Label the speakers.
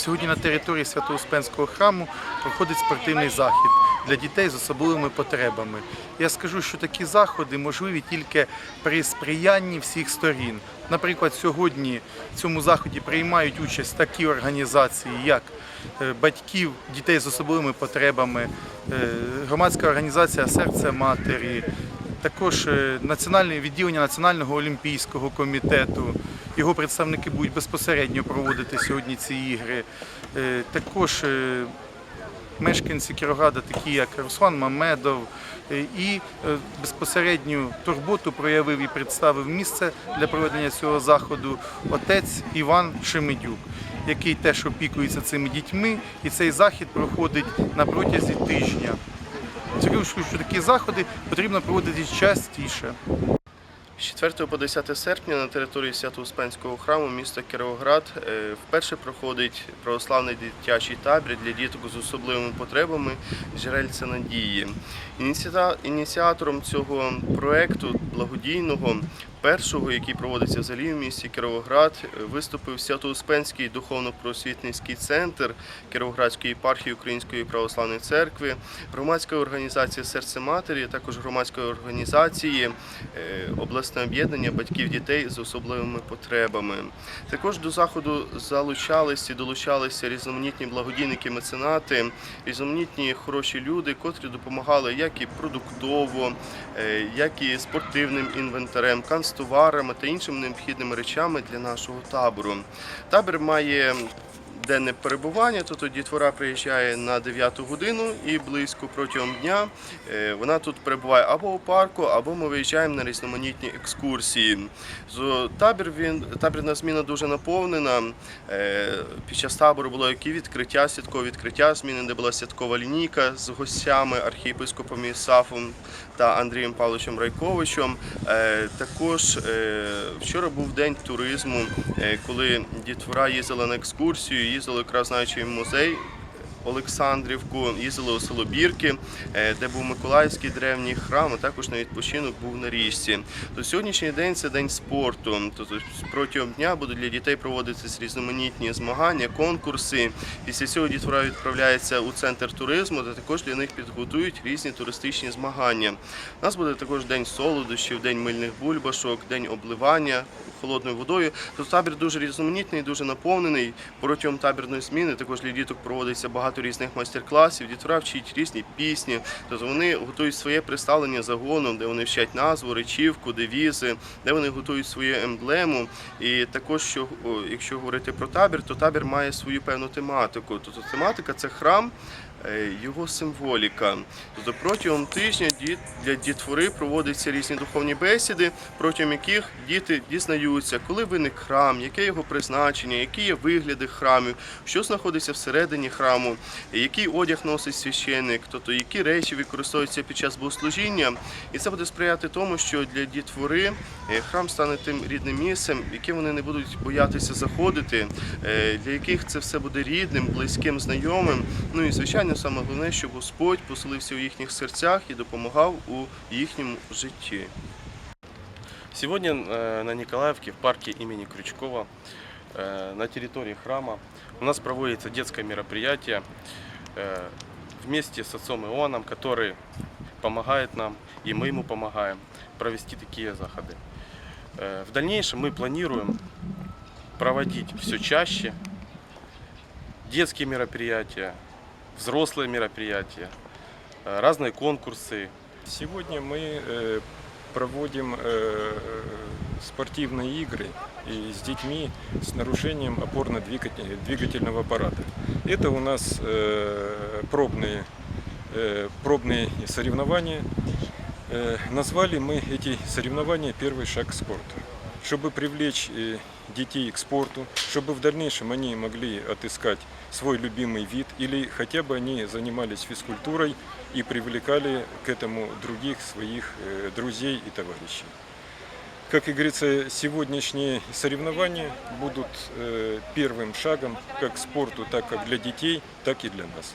Speaker 1: Сьогодні на території Свято-Успенського храму проходить спортивний захід для дітей з особливими потребами. Я скажу, що такі заходи можливі тільки при сприянні всіх сторін. Наприклад, сьогодні в цьому заході приймають участь такі організації, як е, батьків дітей з особливими потребами, е, громадська організація Серце матері, також е, відділення Національного олімпійського комітету. Його представники будуть безпосередньо проводити сьогодні ці ігри. Е, Також е, мешканці Кіровограда, такі як Руслан Мамедов, е, і безпосередню турботу проявив і представив місце для проведення цього заходу отець Іван Шемедюк, який теж опікується цими дітьми, і цей захід проходить на протязі тижня. Цікаво, що такі заходи потрібно проводити частіше.
Speaker 2: З 4 по 10 серпня на території Свято-Успенського храму міста Кіровоград е, вперше проходить православний дитячий табір для діток з особливими потребами Джерельця Надії. Ініціатором цього проекту благодійного, першого, який проводиться взагалі в місті Кіровоград, е, виступив Свято-Успенський духовно-просвітницький центр Кіровоградської єпархії Української православної церкви, громадська організація Серце Матері, також громадської організації е, обласне об'єднання батьків дітей з особливими потребами. Також до заходу залучалися долучалися різноманітні благодійники, меценати, різноманітні хороші люди, котрі допомагали як і продуктово, е, як і спортивним інвентарем, канцтоварами та іншими необхідними речами для нашого табору. Табір має денне перебування, тобто дітвора приїжджає на 9 годину і близько протягом дня е, вона тут перебуває або у парку, або ми виїжджаємо на різноманітні екскурсії. Табір він табірна зміна дуже наповнена. Е, Під час табору було як і відкриття, святкове відкриття зміни, де була святкова лінійка з гостями архієпископом Ісафом та Андрієм Павловичем Райковичем. Е, Також вчора був день туризму, коли дітвора їздила на екскурсію, їздили якраз знаючи музей. Олександрівку, їздили у село Бірки, е, де був Миколаївський древній храм, а також на відпочинок був на річці. То сьогоднішній день це день спорту. Тобто протягом дня будуть для дітей проводитися різноманітні змагання, конкурси. Після цього дітвора відправляється у центр туризму, де також для них підготують різні туристичні змагання. У нас буде також день солодощів, день мильних бульбашок, день обливання холодною водою. Тобто табір дуже різноманітний, дуже наповнений. Протягом табірної зміни також для діток проводиться багато різних майстер-класів. Дітвора вчить різні пісні. Тобто вони готують своє представлення загоном, де вони вчать назву, речівку, девізи, де вони готують свою емблему. І також, що, якщо говорити про табір, то табір має свою певну тематику. Тобто тематика це храм. Е, Його символіка. Тобто протягом тижня для дітвори проводяться різні духовні бесіди, протягом яких діти дізнаються, коли виник храм, яке його призначення, які є вигляди храмів, що знаходиться всередині храму, який одяг носить священник, тобто які речі використовуються під час богослужіння. І це буде сприяти тому, що для дітвори е, храм стане тим рідним місцем, яке вони не будуть боятися заходити, е, для яких це все буде рідним, близьким, знайомим. Ну і звичайно, саме головне, щоб Господь поселився у їхніх серцях і допомагав у їхньому житті.
Speaker 3: Сегодня э, на Николаевке в парке имени Крючкова э, на территории храма у нас проводится детское мероприятие э, вместе с отцом Ионом, который помогает нам, и мы ему помогаем провести такие заходы. Э, В дальнейшем мы планируем проводить все чаще детские мероприятия, взрослые мероприятия, э, разные конкурсы,
Speaker 4: Сегодня мы э, проводим э, спортивные игры и с детьми с нарушением опорно-двигательного аппарата. Это у нас пробные, пробные соревнования. Назвали мы эти соревнования «Первый шаг к спорту». Чтобы привлечь э, детей к спорту, чтобы в дальнейшем они могли отыскать свой любимый вид или хотя бы они занимались физкультурой и привлекали к этому других своих э, друзей и товарищей. Как и говорится, сегодняшние соревнования будут э, первым шагом как к спорту, так как для детей, так и для нас.